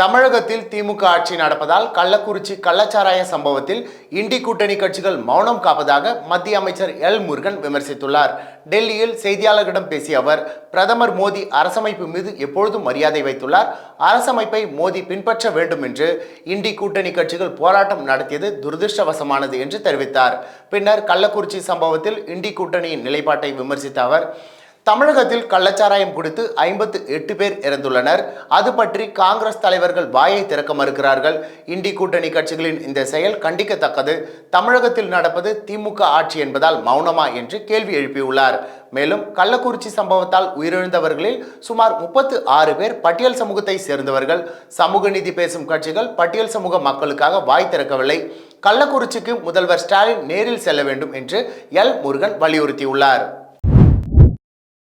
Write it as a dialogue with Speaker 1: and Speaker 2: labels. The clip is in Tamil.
Speaker 1: தமிழகத்தில் திமுக ஆட்சி நடப்பதால் கள்ளக்குறிச்சி கள்ளச்சாராய சம்பவத்தில் இண்டி கூட்டணி கட்சிகள் மௌனம் காப்பதாக மத்திய அமைச்சர் எல் முருகன் விமர்சித்துள்ளார் டெல்லியில் செய்தியாளர்களிடம் பேசிய அவர் பிரதமர் மோடி அரசமைப்பு மீது எப்பொழுதும் மரியாதை வைத்துள்ளார் அரசமைப்பை மோடி பின்பற்ற வேண்டும் என்று இண்டி கூட்டணி கட்சிகள் போராட்டம் நடத்தியது துரதிருஷ்டவசமானது என்று தெரிவித்தார் பின்னர் கள்ளக்குறிச்சி சம்பவத்தில் இண்டி கூட்டணியின் நிலைப்பாட்டை விமர்சித்த அவர் தமிழகத்தில் கள்ளச்சாராயம் குடித்து ஐம்பத்து எட்டு பேர் இறந்துள்ளனர் அது பற்றி காங்கிரஸ் தலைவர்கள் வாயை திறக்க மறுக்கிறார்கள் இண்டி கூட்டணி கட்சிகளின் இந்த செயல் கண்டிக்கத்தக்கது தமிழகத்தில் நடப்பது திமுக ஆட்சி என்பதால் மௌனமா என்று கேள்வி எழுப்பியுள்ளார் மேலும் கள்ளக்குறிச்சி சம்பவத்தால் உயிரிழந்தவர்களில் சுமார் முப்பத்து ஆறு பேர் பட்டியல் சமூகத்தை சேர்ந்தவர்கள் சமூக நீதி பேசும் கட்சிகள் பட்டியல் சமூக மக்களுக்காக வாய் திறக்கவில்லை கள்ளக்குறிச்சிக்கு முதல்வர் ஸ்டாலின் நேரில் செல்ல வேண்டும் என்று எல் முருகன் வலியுறுத்தியுள்ளார்